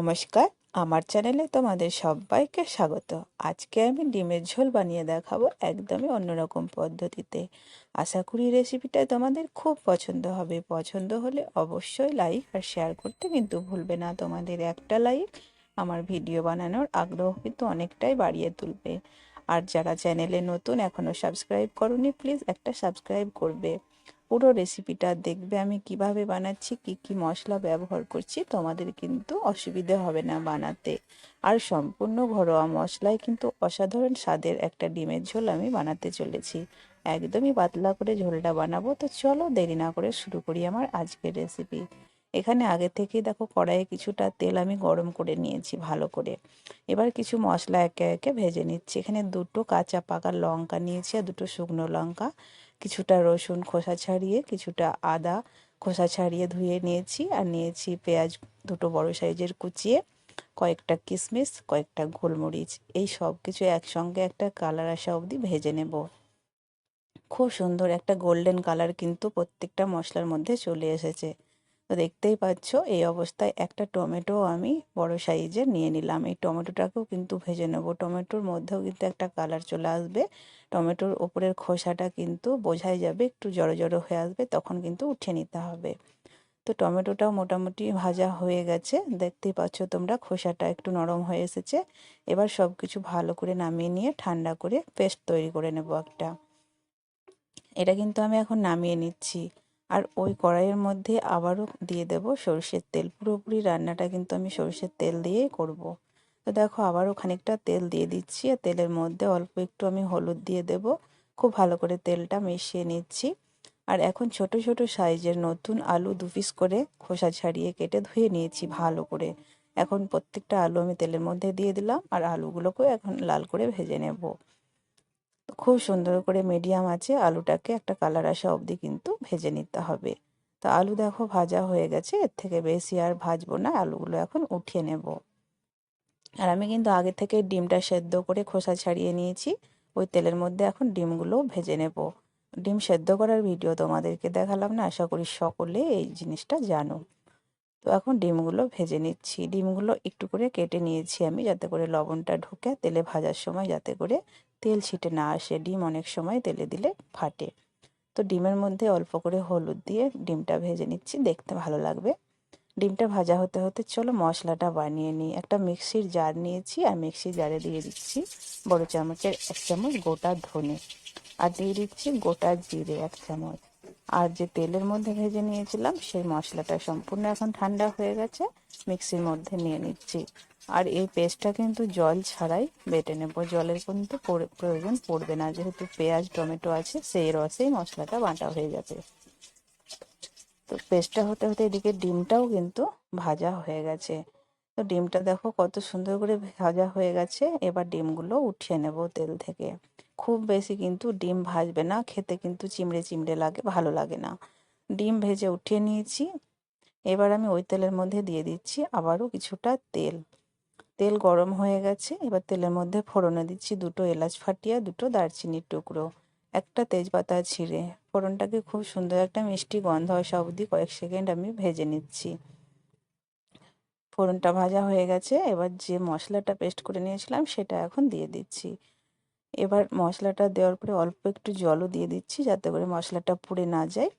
নমস্কার, আমার চ্যানেলে তোমাদের সবাইকে স্বাগত। আজকে আমি ডিমের ঝোল বানিয়ে দেখাবো একদমই অন্যরকম পদ্ধতিতে। আশা করি রেসিপিটা তোমাদের খুব পছন্দ হবে। পছন্দ হলে অবশ্যই লাইক আর শেয়ার করতে কিন্তু ভুলবে না। তোমাদের একটা লাইক আমার ভিডিও বানানোর আগ্রহ কিন্তু অনেকটাই বাড়িয়ে তুলবে। আর যারা চ্যানেলে নতুন এখনও সাবস্ক্রাইব করনি প্লিজ একটা সাবস্ক্রাইব করবে। পুরো রেসিপিটা দেখবে আমি কীভাবে বানাচ্ছি, কি কি মশলা ব্যবহার করছি, তোমাদের কিন্তু অসুবিধে হবে না বানাতে। আর সম্পূর্ণ ঘরোয়া মশলায় কিন্তু অসাধারণ স্বাদের একটা ডিমের ঝোল আমি বানাতে চলেছি। একদমই পাতলা করে ঝোলটা বানাবো, তো চলো দেরি না করে শুরু করি আমার আজকের রেসিপি এখানে আগে থেকেই দেখো কড়াইয়ে কিছুটা তেল আমি গরম করে নিয়েছি ভালো করে। এবার কিছু মশলা একে একে ভেজে নিচ্ছি। এখানে দুটো কাঁচা পাকা লঙ্কা নিয়েছি আর দুটো শুকনো লঙ্কা। কিছুটা রসুন খোসা ছাড়িয়ে, কিছুটা আদা খোসা ছাড়িয়ে ধুয়ে নিয়েছি আর নিয়েছি পেঁয়াজ দুটো বড় সাইজের কুচিয়ে, কয়েকটা কিশমিশ, কয়েকটা গোলমরিচ। এই সব কিছু একসঙ্গে একটা কালার আসা অবধি ভেজে নেব। খুব সুন্দর একটা গোল্ডেন কালার কিন্তু প্রত্যেকটা মশলার মধ্যে চলে এসেছে। তো দেখতেই পাচ্ছ, এই অবস্থায় একটা টমেটো আমি বড় সাইজের নিয়ে নিলাম। এই টমেটোটাকেও কিন্তু ভেজে নেব। টমেটোর মধ্যেও কিন্তু একটা কালার চলে আসবে। টমেটোর ওপরের খোসাটা কিন্তু বোঝাই যাবে, একটু জড়ো জড়ো হয়ে আসবে, তখন কিন্তু উঠে নিতে হবে। তো টমেটোটাও মোটামুটি ভাজা হয়ে গেছে। দেখতেই পাচ্ছ তোমরা, খোসাটা একটু নরম হয়ে এসেছে। এবার সব কিছু ভালো করে নামিয়ে নিয়ে ঠান্ডা করে পেস্ট তৈরি করে নেব একটা। এটা কিন্তু আমি এখন নামিয়ে নিচ্ছি। আর ওই কড়াইয়ের মধ্যে আবারও দিয়ে দেব সরষের তেল। পুরোপুরি রান্নাটা কিন্তু আমি সরষের তেল দিয়েই করব। তো দেখো আবারও খানিকটা তেল দিয়ে দিচ্ছি আর তেলের মধ্যে অল্প একটু আমি হলুদ দিয়ে দেব। খুব ভালো করে তেলটা মিশিয়ে নিচ্ছি। আর এখন ছোট ছোট সাইজের নতুন আলু দু পিস করে খোসা ছাড়িয়ে কেটে ধুয়ে নিয়েছি ভালো করে। এখন প্রত্যেকটা আলু আমি তেলের মধ্যে দিয়ে দিলাম আর আলুগুলোকেও এখন লাল করে ভেজে নেব। খুব সুন্দর করে মিডিয়াম আছে, আলুটাকে একটা কালার আসা অবধি কিন্তু ভেজে নিতে হবে। তো আলু দেখো ভাজা হয়ে গেছে, এর থেকে বেশি আর ভাজবো না, আলুগুলো এখন উঠিয়ে নেব। আর আমি কিন্তু আগে থেকে ডিমটা সেদ্ধ করে খোসা ছাড়িয়ে নিয়েছি, ওই তেলের মধ্যে এখন ডিমগুলো ভেজে নেব। ডিম সেদ্ধ করার ভিডিও তোমাদেরকে দেখালাম না, আশা করি সকলে এই জিনিসটা জানো। তো এখন ডিমগুলো ভেজে নিচ্ছি। ডিমগুলো একটু করে কেটে নিয়েছি আমি, যাতে করে লবণটা ঢুকে তেলে ভাজার সময়, যাতে করে তেল ছিটে না আসে, ডিম অনেক সময় তেলে দিলে ফাটে। তো ডিমের মধ্যে অল্প করে হলুদ দিয়ে ডিমটা ভেজে নিচ্ছি, দেখতে ভালো লাগবে। ডিমটা ভাজা হতে হতে চলো মশলাটা বানিয়ে নিই। একটা মিক্সির জার নিয়েছি, আর মিক্সির জারে দিয়ে দিচ্ছি বড় চামচের এক চামচ গোটা ধনে, আর দিয়ে দিচ্ছি গোটা জিরে এক চামচ। আর যে তেলের মধ্যে ভেজে নিয়েছিলাম, সেই মশলাটা সম্পূর্ণ এখন ঠান্ডা হয়ে গেছে, মিক্সির মধ্যে নিয়ে নিচ্ছি। আর এই পেস্টটা কিন্তু জল ছাড়াই বেটে নেব। জলের কিন্তু প্রয়োজন পড়বে না। যেহেতু পেঁয়াজ, টমেটো আছে, সেই রসেই মশলাটা বাটা হয়ে যাবে। তো পেস্টটা হতে হতে এদিকে ডিমটাও কিন্তু ভাজা হয়ে গেছে। তো ডিমটা দেখো কত সুন্দর করে ভাজা হয়ে গেছে। এবার ডিমগুলো উঠিয়ে নেব তেল থেকে। খুব বেশি কিন্তু ডিম ভাজবে না। খেতে কিন্তু চিমড়ে চিমড়ে লাগে, ভালো লাগে না। ডিম ভেজে উঠিয়ে নিয়েছি। এবার আমি ওই তেলের মধ্যে দিয়ে দিচ্ছি আবারও কিছুটা তেল। তেল গরম হয়ে গেছে। এবার তেলের মধ্যে ফোড়নে দিচ্ছি দুটো এলাচ ফাটিয়া, দুটো দারচিনির টুকরো, একটা তেজপাতা ছিঁড়ে। ফোড়নটাকে খুব সুন্দর একটা মিষ্টি গন্ধ আসা অবধি কয়েক সেকেন্ড আমি ভেজে নিচ্ছি। ফোড়নটা ভাজা হয়ে গেছে। এবার যে মশলাটা পেস্ট করে নিয়েছিলাম সেটা এখন দিয়ে দিচ্ছি। এবার মশলাটা দেওয়ার পরে অল্প একটু জলও দিয়ে দিচ্ছি যাতে করে মশলাটা পুড়ে না যায়।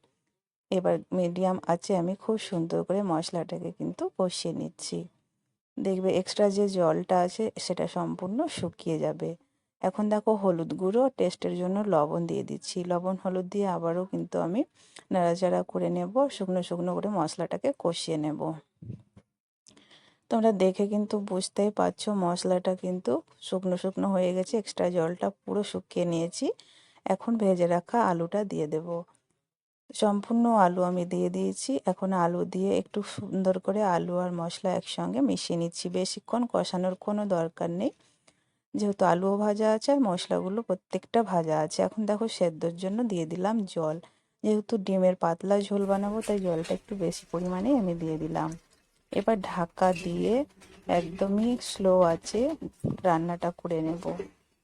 এবার মিডিয়াম আছে আমি খুব সুন্দর করে মশলাটাকে কিন্তু কষিয়ে নিচ্ছি। দেখবে এক্সট্রা যে জলটা আছে সেটা সম্পূর্ণ শুকিয়ে যাবে। এখন দেখো হলুদ গুঁড়ো টেস্টের জন্য লবণ দিয়ে দিচ্ছি। লবণ, হলুদ দিয়ে আবারও কিন্তু আমি নাড়াচাড়া করে নেব, শুকনো শুকনো করে মশলাটাকে কষিয়ে নেব। তোমরা দেখে কিন্তু বুঝতেই পারছ মশলাটা কিন্তু শুকনো শুকনো হয়ে গেছে এক্সট্রা জলটা পুরো শুকিয়ে নিয়েছি। এখন ভেজে রাখা আলুটা দিয়ে দেব। সম্পূর্ণ আলু আমি দিয়ে দিয়েছি। এখন আলু দিয়ে একটু সুন্দর করে আলু আর মশলা একসঙ্গে মিশিয়ে নিচ্ছি। বেশিক্ষণ কষানোর কোনো দরকার নেই। যেহেতু আলুও ভাজা আছে আর মশলাগুলো প্রত্যেকটা ভাজা আছে। এখন দেখো সেদ্ধর জন্য দিয়ে দিলাম জল। যেহেতু ডিমের পাতলা ঝোল বানাবো, তাই জলটা একটু বেশি পরিমাণেই আমি দিয়ে দিলাম। এবার ঢাকা দিয়ে একদমই স্লো আছে রান্নাটা করে নেব।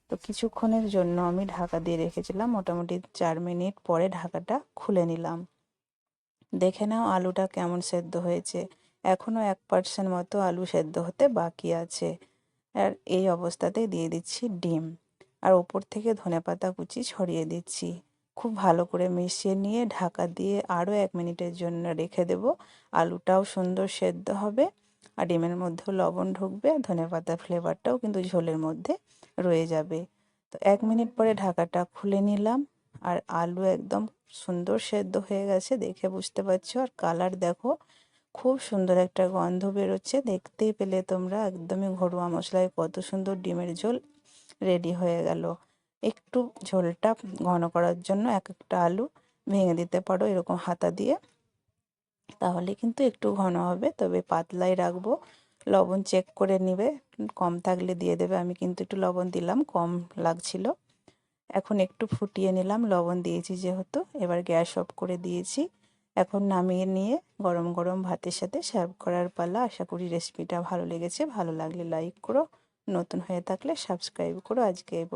তো কিছুক্ষণের জন্য আমি ঢাকা দিয়ে রেখেছিলাম। মোটামুটি চার মিনিট পরে ঢাকাটা খুলে নিলাম। দেখে নাও আলুটা কেমন সেদ্ধ হয়েছে। এখনও এক পার্সেন্ট মতো আলু সেদ্ধ হতে বাকি আছে। আর এই অবস্থাতে দিয়ে দিচ্ছি ডিম। আর ওপর থেকে ধনেপাতা কুচি ছড়িয়ে দিচ্ছি। খুব ভালো করে মিশিয়ে নিয়ে ঢাকা দিয়ে আরও এক মিনিটের জন্য রেখে দেব। আলুটাও সুন্দর সেদ্ধ হবে। আর ডিমের মধ্যেও লবণ ঢুকবে আর ধনে ধনেপাতার ফ্লেভারটাও কিন্তু ঝোলের মধ্যে রয়ে যাবে। তো এক মিনিট পরে ঢাকাটা খুলে নিলাম আর আলু একদম সুন্দর সেদ্ধ হয়ে গেছে, দেখে বুঝতে পারছ। আর কালার দেখো, খুব সুন্দর একটা গন্ধ বেরোচ্ছে, দেখতেই পেলে তোমরা। একদমই ঘরোয়া মশলায় কত সুন্দর ডিমের ঝোল রেডি হয়ে গেল। একটু ঝোলটা ঘন করার জন্য এক একটা আলু ভেঙে দিতে পারো, এরকম হাতা দিয়ে। তাহলে কিন্তু একটু ঘন হবে। তবে পাতলাই রাখব। লবণ চেক করে নিবে। কম থাকলে দিয়ে দেবে। আমি কিন্তু একটু লবণ দিলাম, কম লাগছিল। এখন একটু ফুটিয়ে নিলাম, লবণ দিয়েছি যেহেতু। এবার গ্যাস অফ করে দিয়েছি। এখন নামিয়ে নিয়ে গরম গরম ভাতের সাথে সার্ভ করার পালা। আশা করি রেসিপিটা ভালো লেগেছে। ভালো লাগলে লাইক করো। নতুন হয়ে থাকলে সাবস্ক্রাইব করো। আজকে এই